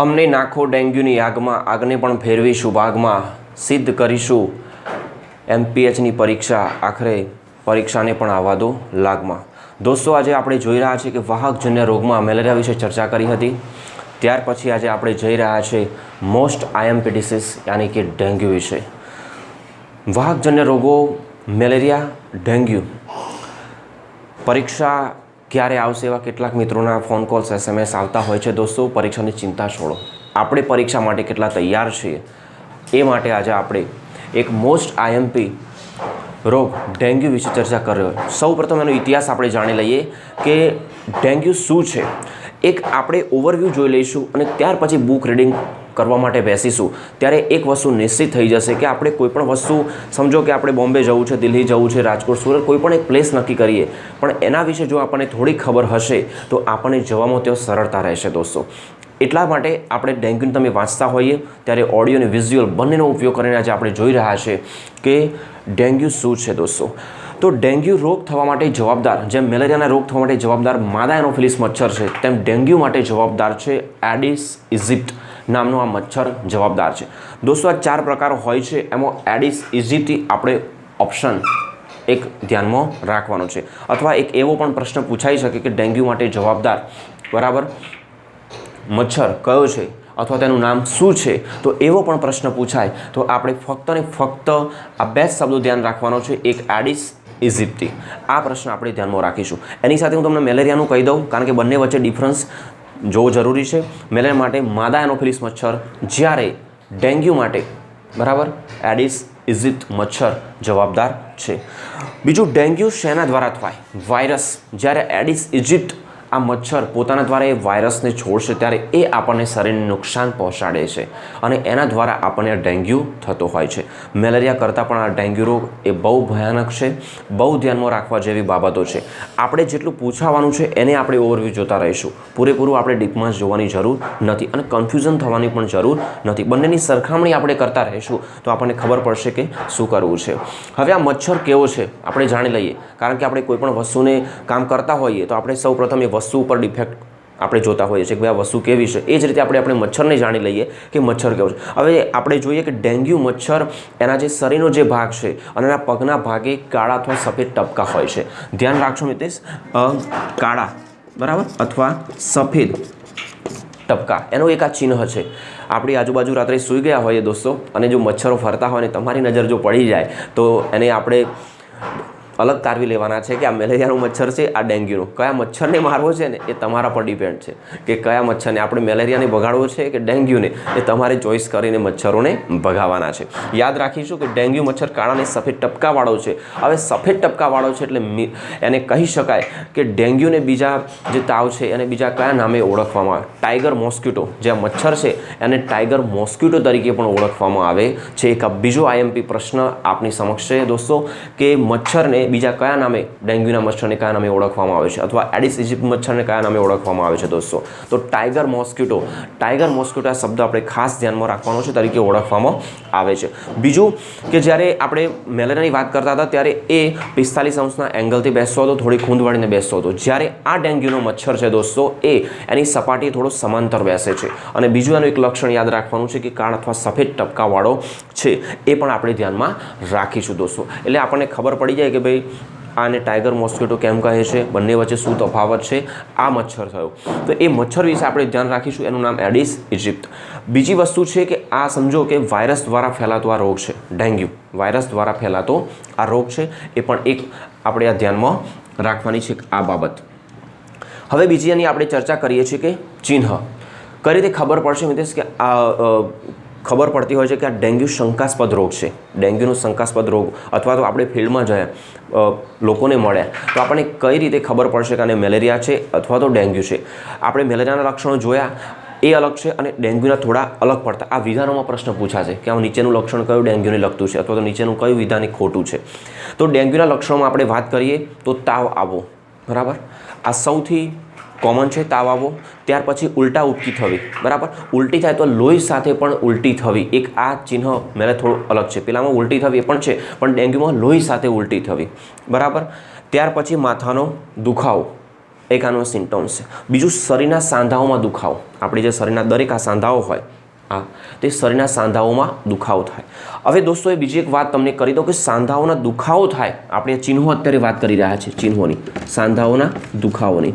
અમને નાખો ડેન્ગ્યુની આગમાં, આગને પણ ફેરવીશું ભાગમાં સિદ્ધ કરીશું. એમપીએચની પરીક્ષા, આખરે પરીક્ષાને પણ આવવા દો લાગમાં. દોસ્તો, આજે આપણે જોઈ રહ્યા છીએ કે વાહકજન્ય રોગમાં મેલેરિયા વિશે ચર્ચા કરી હતી. ત્યાર પછી આજે આપણે જઈ રહ્યા છીએ મોસ્ટ આઈએમપી ડિસીઝ યાની કે ડેન્ગ્યુ વિશે. વાહકજન્ય રોગો, મેલેરિયા, ડેન્ગ્યુ. પરીક્ષા ક્યારે આવશે એવા કેટલાક મિત્રોના ફોન કોલ્સ એસએમએસ આવતા હોય છે. દોસ્તો, પરીક્ષાની ચિંતા છોડો. આપણે પરીક્ષા માટે કેટલા તૈયાર છીએ એ માટે આજે આપણે એક મોસ્ટ આઈએમપી રોગ ડેન્ગ્યુ વિશે ચર્ચા કર્યો સૌ પ્રથમ એનો ઇતિહાસ આપણે જાણી લઈએ કે ડેન્ગ્યુ શું છે? એક આપણે ઓવરવ્યૂ જોઈ લઈશું અને ત્યાર પછી બુક રીડિંગ કરવા માટે બેસીશું. ત્યારે એક વસ્તુ નિશ્ચિત થઈ જશે કે આપણે કોઈ પણ વસ્તુ, સમજો કે આપણે બોમ્બે જવું છે, દિલ્હી જવું છે, રાજકોટ, સુરત, કોઈ પણ એક પ્લેસ નક્કી કરીએ. પણ એના વિશે જો આપણને થોડી ખબર હશે, તો આપણને જવામાં તેઓ સરળતા રહેશે, દોસ્તો. એટલા માટે આપણે ડેન્ગ્યુને તમે વાંચતા હોઈએ, ત્યારે ઓડિયો અને વિઝ્યુઅલ બંનેનો ઉપયોગ કરીને આજે આપણે જોઈ રહ્યા છે કે ડેન્ગ્યુ શું છે દોસ્તો. તો ડેન્ગ્યુ રોગ થવા માટે જવાબદાર, જેમ મેલેરિયાના રોગ થવા માટે જવાબદાર માદા એનોફિલિસ મચ્છર છે, તેમ ડેન્ગ્યુ માટે જવાબદાર છે એડિસ ઇજિપ્ટ નામનો આ મચ્છર જવાબદાર છે. દોસ્તો, આ ચાર પ્રકારો હોય છે, એમાં એડિસ ઇજિપ્ટથી આપણે ઓપ્શન એક ધ્યાનમાં રાખવાનો છે. અથવા એક એવો પણ પ્રશ્ન પૂછાઈ શકે કે ડેન્ગ્યુ માટે જવાબદાર, બરાબર? મચ્છર કયો છે અથવા તેનું નામ શું છે, તો એવો પણ પ્રશ્ન પૂછાય. તો આપણે ફક્ત ને ફક્ત આ બે શબ્દો ધ્યાન રાખવાનો છે, એક એડિસ ઇજિપ્ટી આ પ્રશ્ન આપણે ધ્યાનમાં રાખીશું. એની સાથે હું તમને મેલેરિયાનું કહી દઉં, કારણ કે બંને વચ્ચે ડિફરન્સ જોવો જરૂરી છે. મેલેરિયા માટે માદા એનોફિલિસ મચ્છર, જ્યારે ડેન્ગ્યુ માટે, બરાબર? એડિસ ઇજિપ્ત મચ્છર જવાબદાર છે. બીજું, ડેન્ગ્યુ શેના દ્વારા થાય? વાયરસ. જ્યારે એડિસ ઇજિપ્ટ આ મચ્છર પોતાના દ્વારા એ વાયરસને છોડશે ત્યારે એ આપણને શરીરને નુકસાન પહોંચાડે છે અને એના દ્વારા આપણને ડેન્ગ્યુ થતો હોય છે. મેલેરિયા કરતાં પણ આ ડેન્ગ્યુ રોગ એ બહુ ભયાનક છે, બહુ ધ્યાનમાં રાખવા જેવી બાબતો છે. આપણે જેટલું પૂછાવાનું છે એને આપણે ઓવરવ્યૂ જોતા રહીશું. પૂરેપૂરું આપણે ડીપમાં જોવાની જરૂર નથી અને કન્ફ્યુઝન થવાની પણ જરૂર નથી. બંનેની સરખામણી આપણે કરતા રહીશું તો આપણને ખબર પડશે કે શું કરવું છે. હવે આ મચ્છર કેવો છે? આપણે જાણી લઈએ. કારણ કે આપણે કોઈપણ વસ્તુને કામ કરતા હોઈએ તો આપણે સૌ પ્રથમ એ વસ્તુ ઉપર ડિફેક્ટ આપણે જોતા હોઈએ છીએ કે ભાઈ આ વસ્તુ કેવી છે? એ જ રીતે આપણે આપણે મચ્છરને જાણી લઈએ કે મચ્છર કેવો છે. હવે આપણે જોઈએ કે ડેન્ગ્યુ મચ્છર એના જે શરીરનો જે ભાગ છે અને એના પગના ભાગે કાળા અથવા સફેદ ટપકા હોય છે. ધ્યાન રાખશો મિતેશ કાળા, બરાબર? અથવા સફેદ ટપકા. એનું એક આ ચિહ્ન છે. આપણી આજુબાજુ રાત્રે સૂઈ ગયા હોઈએ દોસ્તો અને જો મચ્છરો ફરતા હોય ને તમારી નજર જો પડી જાય તો એને આપણે અલગ તારવી લેવાના છે કે આ મેલેરિયાનું મચ્છર છે, આ ડેન્ગ્યુનું. કયા મચ્છરને મારવો છે ને એ તમારા પર ડિપેન્ડ છે. કે કયા મચ્છરને આપણે મેલેરિયાને ભગાડવો છે કે ડેન્ગ્યુને, એ તમારે ચોઈસ કરીને મચ્છરોને ભગાવવાના છે. યાદ રાખીશું કે ડેન્ગ્યુ મચ્છર કાળાને સફેદ ટપકાવાળો છે. હવે સફેદ ટપકાવાળો છે એટલે એને કહી શકાય કે ડેન્ગ્યુને બીજા જે તાવ છે, એને બીજા કયા નામે ઓળખવામાં આવે? Tiger mosquito. જે મચ્છર છે, એને ટાઈગર મોસ્કિટો તરીકે પણ ઓળખવામાં આવે છે. એક બીજો આઈએમપી પ્રશ્ન આપની સમક્ષ છે. દોસ્તો, કે મચ્છરને બીજા કયા નામે ડેન્ગ્યુના મચ્છરને કયા નામે ઓળખવામાં આવે છે અથવા એડિસ ઇજિપ્ત મચ્છરને કયા નામે ઓળખવામાં આવે છે દોસ્તો? તો ટાઈગર મોસ્કિટો ટાઈગર મોસ્કિટો આ શબ્દ આપણે ખાસ ધ્યાનમાં રાખવાનો છે તરીકે ઓળખવામાં આવે છે. બીજું કે જ્યારે આપણે મેલેરિયાની વાત કરતા હતા ત્યારે એ પિસ્તાલીસ અંશના એંગલથી બેસતો હતો, થોડી ખૂંદ વાળીને બેસતો હતો. જ્યારે આ ડેન્ગ્યુનો મચ્છર છે દોસ્તો, એ એની સપાટી થોડો સમાંતર બેસે છે. અને બીજું એનું એક લક્ષણ યાદ રાખવાનું છે કે કાળ અથવા સફેદ ટપકાવાળો છે, એ પણ આપણે ધ્યાનમાં રાખીશું દોસ્તો. એટલે આપણને ખબર પડી જાય કે ભાઈ આને ટાઈગર મોસ્કિટો કેમ કહે છે? બંને વચ્ચે શું તફાવત છે? આ મચ્છર થયો. તો એ મચ્છર વિશે આપણે ધ્યાન રાખીશું. એનું નામ એડિસ ઇજિપ્ત. બીજી વસ્તુ છે કે આ સમજો કે વાયરસ દ્વારા ફેલાતો આ રોગ છે. ડેન્ગ્યુ. વાયરસ દ્વારા ફેલાતો આ રોગ છે. એ પણ એક આપણે આ ધ્યાનમાં રાખવાની છે આ બાબત. હવે બીજી એની આપણે ચર્ચા કરીએ છીએ કે ચિહ્ન કઈ રીતે ખબર પડશે મિતેશ કે આ ખબર પડતી હોય છે કે આ ડેન્ગ્યુ શંકાસ્પદ રોગ છે. ડેન્ગ્યુનો શંકાસ્પદ રોગ અથવા તો આપણે ફિલ્ડમાં જયા લોકોને મળ્યા તો આપણને કઈ રીતે ખબર પડશે કે આને મેલેરિયા છે અથવા તો ડેન્ગ્યુ છે? આપણે મેલેરિયાના લક્ષણો જોયા, એ અલગ છે અને ડેન્ગ્યુના થોડા અલગ પડતા. આ વિધાનોમાં પ્રશ્ન પૂછાશે કે આ નીચેનું લક્ષણ કયું ડેન્ગ્યુને લગતું છે અથવા તો નીચેનું કયું વિધાન ખોટું છે? તો ડેન્ગ્યુના લક્ષણોમાં આપણે વાત કરીએ તો તાવ આવો, બરાબર? આ સૌથી કોમન છે તાવ આવવો. ત્યાર પછી ઉલટા ઉટકી થવી. બરાબર? ઉલટી થાય તો લોહી સાથે પણ ઉલટી થવી. એક આ ચિહ્ન મેરે થોડું અલગ છે. પેલામાં ઉલટી થવી પણ છે, પણ ડેન્ગ્યુમાં લોહી સાથે ઉલટી થવી. બરાબર? ત્યાર પછી માથાનો દુખાવો. એક આનો સિમ્ટમ્સ છે. બીજું શરીરના સાંધાઓમાં દુખાવો. આપણે જે શરીરના દરેક આ સાંધાઓ હોય હા, તે શરીરના સાંધાઓમાં દુખાવો થાય. હવે દોસ્તો, એ બીજી એક વાત તમને કરી દઉં કે સાંધાઓના દુખાવો થાય, આપણે ચિહ્નો અત્યારે વાત કરી રહ્યા છીએ ચિહ્નોની, સાંધાઓના દુખાવોની.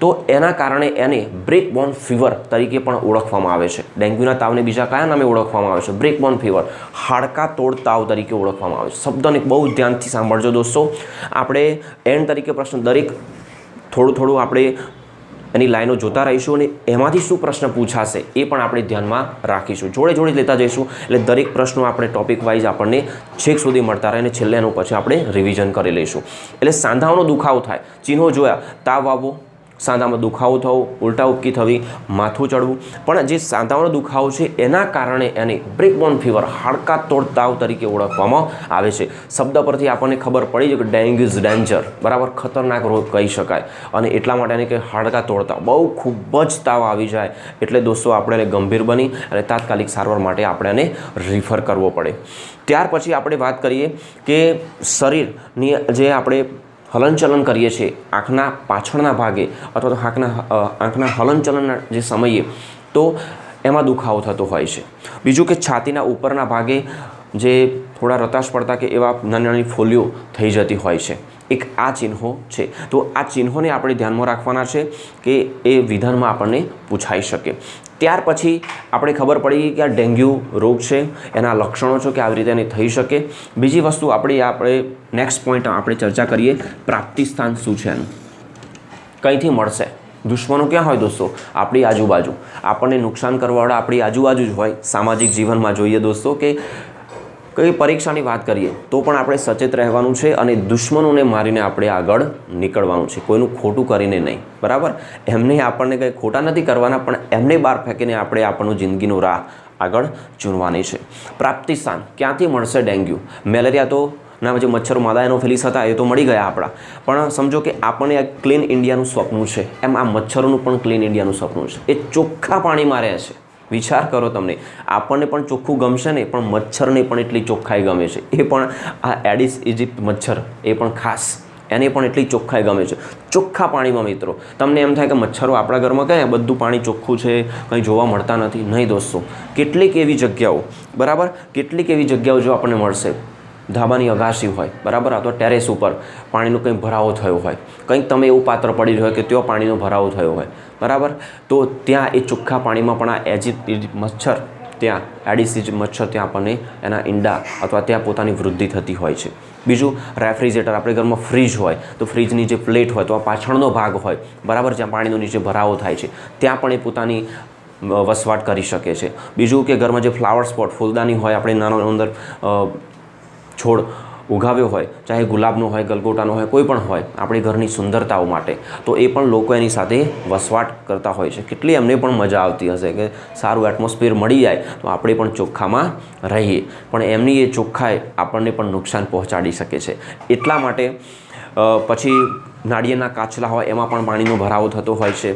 તો એના કારણે એને બ્રેક બોન ફીવર તરીકે પણ ઓળખવામાં આવે છે. ડેન્ગ્યુના તાવને બીજા કયા નામે ઓળખવામાં આવે છે? બ્રેક બોન ફીવર, હાડકા તોડ તાવ તરીકે ઓળખવામાં આવે છે. શબ્દને બહુ ધ્યાનથી સાંભળજો દોસ્તો. આપણે એન્ડ તરીકે પ્રશ્ન દરેક, થોડું થોડું આપણે એની લાઈનો જોતા રહીશું અને એમાંથી શું પ્રશ્ન પૂછાશે એ પણ આપણે ધ્યાનમાં રાખીશું. જોડે જોડે લેતા જઈશું. એટલે દરેક પ્રશ્નો આપણે ટોપિક વાઇઝ આપણને છેક સુધી મળતા રહે અને છેલ્લે એનું પછી આપણે રિવિઝન કરી લઈશું. એટલે સાંધાઓનો દુખાવો થાય. ચિહ્નો જોયા. તાવ આવવો. સાંધામાં દુખાવો થવો, ઉલટા ઉપકી થવી, માથું ચડવું. પણ જે સાંધાઓનો દુખાવો છે, એના કારણે એને બ્રેકબોન ફીવર, હાડકા તોડ તાવ તરીકે ઓળખવામાં આવે છે. શબ્દ પરથી આપણને ખબર પડી છે કે ડેન્ગ્યુ ઇઝ ડેન્જર. બરાબર? ખતરનાક રોગ કહી શકાય. અને એટલા માટે એને કે હાડકા તોડતા. બહુ ખૂબ જ તાવ આવી જાય. એટલે દોસ્તો, આપણે એને ગંભીર બની અને તાત્કાલિક સારવાર માટે આપણે એને રિફર કરવો પડે. ત્યાર પછી આપણે વાત કરીએ કે શરીરની જે આપણે હલનચલન કરીએ છીએ. આંખના પાછળના ભાગે અથવા તો આંખના આંખના હલનચલનના જે સમયે, તો એમાં દુખાવો થતો હોય છે. બીજું કે છાતીના ઉપરના ભાગે જે થોડા રતાશ પડતા કે એવા નાની નાની ફોલીઓ થઈ જતી હોય છે. એક આ ચિહ્નો છે. તો આ ચિહ્નોને આપણે ધ્યાનમાં રાખવાના છે કે એ વિધાનમાં આપણને પૂછાઈ શકે. ત્યાર પછી આપણે ખબર પડી કે આ ડેન્ગ્યુ રોગ છે, એના લક્ષણો છે કે આવી રીતે એને થઈ શકે. બીજી વસ્તુ આપણે આપણે નેક્સ્ટ પોઈન્ટ આપણે ચર્ચા કરીએ પ્રાપ્તિ સ્થાન શું છે એનું? કંઈથી મળશે? દુશ્મનો ક્યાં હોય દોસ્તો? આપણી આજુબાજુ. આપણને નુકસાન કરવાવાળા આપણી આજુબાજુ જ હોય. સામાજિક જીવનમાં જોઈએ દોસ્તો કે કઈ પરીક્ષાની વાત કરીએ, તો પણ આપણે સચેત રહેવાનું છે અને દુશ્મનોને મારીને આપણે આગળ નીકળવાનું છે, કોઈનું ખોટું કરીને નહીં. બરાબર? એમને આપણને કંઈ ખોટા નથી કરવાના, પણ એમને બહાર ફેંકીને આપણે આપણું જિંદગીનો રાહ આગળ ચૂનવાની છે. પ્રાપ્તિ સ્થાન ક્યાંથી મળશે ડેન્ગ્યુ? મેલેરિયા તો, ના, જે મચ્છરો, માદા એનોફિલિસ હતા એ તો મળી ગયા આપણા. પણ સમજો કે આપણને આ ક્લીન ઇન્ડિયાનું સપનું છે. એમ આ મચ્છરોનું પણ ક્લીન ઇન્ડિયાનું સપનું છે. એ ચોખ્ખા પાણીમાં રહે છે. વિચાર કરો તમને. આપણને પણ ચોખ્ખું ગમશે ને, પણ મચ્છરને પણ એટલી ચોખ્ખાઈ ગમે છે. એ પણ આ એડિસ ઇજિપ્ત મચ્છર, એ પણ ખાસ. એને પણ એટલી ચોખ્ખાઈ ગમે છે. ચોખ્ખા પાણીમાં મિત્રો, તમને એમ થાય કે મચ્છરો આપણા ઘરમાં કયા બધું પાણી ચોખ્ખું છે, કંઈ જોવા મળતા નથી. નહીં દોસ્તો, કેટલીક એવી જગ્યાઓ, બરાબર? કેટલીક એવી જગ્યાઓ જો આપણને મળશે. ધાબાની અગાશી હોય, બરાબર? અથવા ટેરેસ ઉપર પાણીનો કંઈ ભરાવો થયો હોય. કંઈક તમે એવું પાત્ર પડી રહ્યું હોય કે ત્યાં પાણીનો ભરાવો થયો હોય, બરાબર? તો ત્યાં એ ચોખ્ખા પાણીમાં પણ આ એજી મચ્છર, ત્યાં એડિસિજ મચ્છર ત્યાં આપણને એના ઈંડા અથવા ત્યાં પોતાની વૃદ્ધિ થતી હોય છે. બીજું, રેફ્રિજરેટર. આપણે ઘરમાં ફ્રીજ હોય, તો ફ્રીજની જે પ્લેટ હોય, તો આ પાછળનો ભાગ હોય, બરાબર? જ્યાં પાણીનો નીચે ભરાવો થાય છે. ત્યાં પણ એ પોતાની વસવાટ કરી શકે છે. બીજું કે ઘરમાં જે ફ્લાવર સ્પોટ, ફૂલદાની હોય, આપણે નાનો અંદર છોડ ઉગાવ્યો હોય, ચાહે ગુલાબનો હોય, ગલગોટાનો હોય, કોઈ પણ હોય, આપણી ઘરની સુંદરતાઓ માટે, તો એ પણ લોકો એની સાથે વસવાટ કરતા હોય છે. કેટલી એમને પણ મજા આવતી હશે કે સારું એટમોસ્ફિયર મળી જાય તો આપણે પણ ચોખ્ખામાં રહીએ. પણ એમની એ ચોખ્ખાઈ આપણને પણ નુકસાન પહોંચાડી શકે છે. એટલા માટે પછી નાળિયેરના કાચલા હોય, એમાં પણ પાણીનો ભરાવો થતો હોય છે.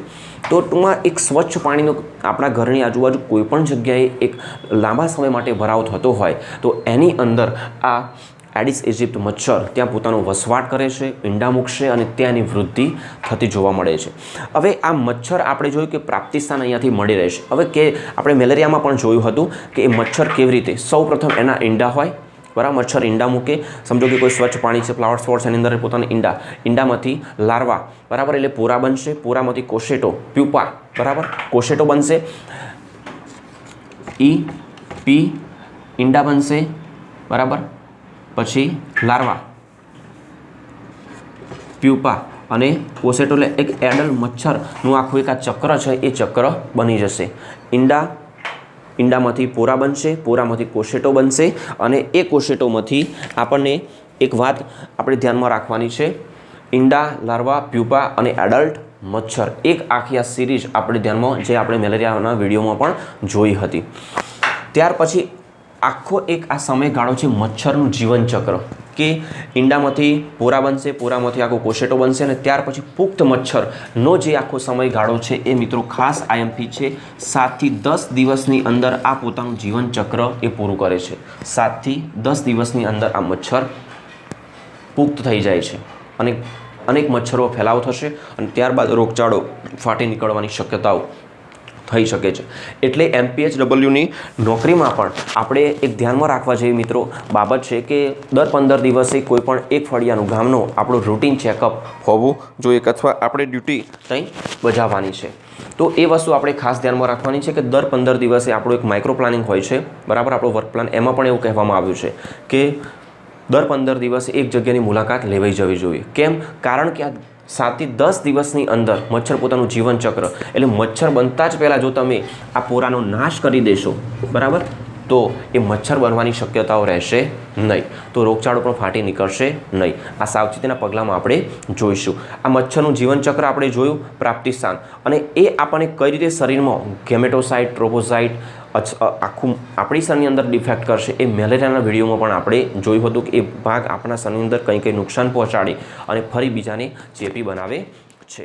તો ટૂંકમાં એક સ્વચ્છ પાણીનો આપણા ઘરની આજુબાજુ કોઈપણ જગ્યાએ એક લાંબા સમય માટે ભરાવો થતો હોય, તો એની અંદર આ એડિસ ઇજિપ્ત મચ્છર ત્યાં પોતાનો વસવાટ કરે છે, ઈંડા મૂકશે અને ત્યાંની વૃદ્ધિ થતી જોવા મળે છે. હવે આ મચ્છર આપણે જોયું કે પ્રાપ્તિસ્થાન અહીંયાથી મળી રહેશે. હવે કે આપણે મેલેરિયામાં પણ જોયું હતું કે એ મચ્છર કેવી રીતે, સૌપ્રથમ એના ઈંડા હોય બરાબર? મચ્છર ઈંડા મૂકે. સમજો કે કોઈ સ્વચ્છ પાણી છે ફ્લાવર સ્પોટ્સ એની અંદર પોતાના ઈંડા, ઈંડામાંથી લાર્વા. બરાબર? એટલે પૂરા બનશે, પોરામાંથી કોશેટો, પ્યુપા. બરાબર? કોશેટો બનશે. ઈ, પી, ઈંડા બનશે. બરાબર? પછી લાર્વા. પ્યુપા. અને કોસેટો એટલે એક એડલ મચ્છરનું આખું એક આ ચક્ર છે, એ ચક્ર બની જશે. ઈંડા ઈંડામાંથી પોરા બનશે, પોરામાંથી કોશેટો બનશે અને એ કોશેટોમાંથી આપણને એક વાત આપણે ધ્યાનમાં રાખવાની છે. ઈંડા, લાર્વા, પ્યુપા અને એડલ્ટ મચ્છર, એક આખી આ સિરીઝ આપણે ધ્યાનમાં જે આપણે મેલેરિયાના વિડીયોમાં પણ જોઈ હતી. ત્યાર પછી આખો એક આ સમયગાળો છે મચ્છરનું જીવનચક્ર. કે ઈંડામાંથી પોરા બનશે, પોરામાંથી આખો કોશેટો બનશે અને ત્યાર પછી પુખ્ત મચ્છરનો જે આખો સમયગાળો છે એ મિત્રો ખાસ આઈએમપી છે, સાતથી દસ દિવસની અંદર આ પોતાનું જીવનચક્ર એ પૂરું કરે છે. સાતથી દસ દિવસની અંદર આ મચ્છર પુખ્ત થઈ જાય છે. અને અનેક મચ્છરો ફેલાવ થશે અને ત્યારબાદ રોગચાળો ફાટી નીકળવાની શક્યતાઓ થઈ શકે છે. એટલે એમપીએચ ડબલ્યુની નોકરીમાં પણ આપણે એક ધ્યાનમાં રાખવા જેવી મિત્રો બાબત છે કે દર પંદર દિવસે કોઈ પણ એક ફળિયાનું ગામનું આપણું રૂટીન ચેકઅપ હોવું જોઈએ અથવા આપણે ડ્યુટી ત્યાં બજાવવાની છે. તો એ વસ્તુ આપણે ખાસ ધ્યાનમાં રાખવાની છે કે દર પંદર દિવસે આપણું એક માઇક્રો પ્લાનિંગ હોય છે. બરાબર, આપણો વર્ક પ્લાન એમાં પણ એવું કહેવામાં આવ્યું છે કે દર પંદર દિવસે એક જગ્યાની મુલાકાત લેવાઈ જવી જોઈએ. કેમ? કારણ કે આ સાતથી દસ દિવસની અંદર મચ્છર પોતાનું જીવનચક્ર એટલે મચ્છર બનતા જ પહેલાં જો તમે આ પોરાનો નાશ કરી દેશો, બરાબર? તો એ મચ્છર બનવાની શક્યતાઓ રહેશે નહીં. તો રોગચાળો પણ ફાટી નીકળશે નહીં. આ સાવચેતીના પગલાંમાં આપણે જોઈશું. આ મચ્છરનું જીવનચક્ર આપણે જોયું પ્રાપ્તિ સ્થાન અને એ આપણને કઈ રીતે શરીરમાં ગેમેટોસાઇટ, ટ્રોપોસાઇટ આખું આપણી સરની અંદર ડિફેક્ટ કરશે. એ મેલેરિયાના વિડીયોમાં પણ આપણે જોયું હતું કે એ ભાગ આપણા સરની અંદર કંઈ કંઈ નુકસાન પહોંચાડે અને ફરી બીજાને ચેપી બનાવે છે.